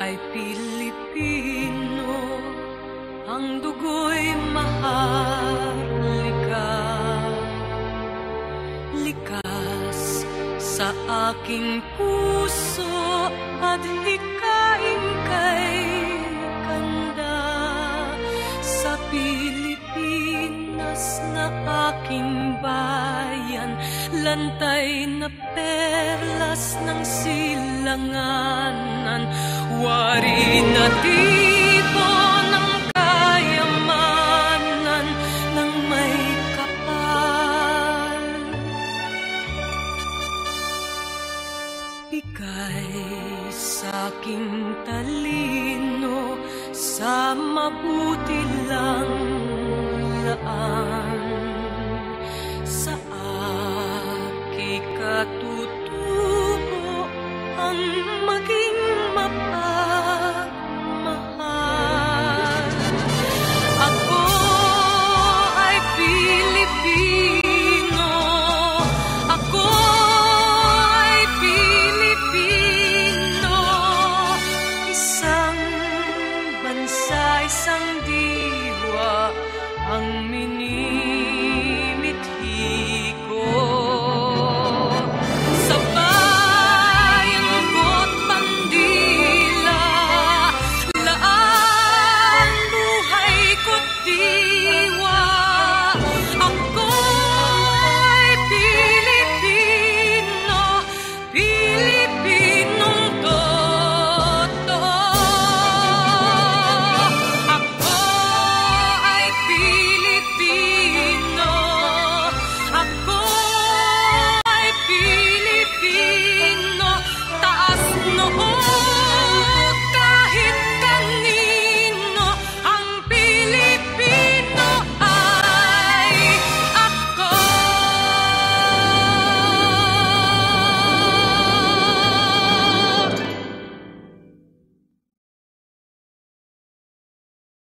ay Pilipino, ang dugo'y maharlika. Likas sa aking puso at hikain kay kanda sa Pilipinas na aking bayan, lantay na perlas ng silanganan, wari na tipo ng kayamanan ng may kapal. Bigay sa aking talino sa mabuti lang laan isang diwa ang minimithi ko. Sa bayang lungkot pandila, buhay ko't di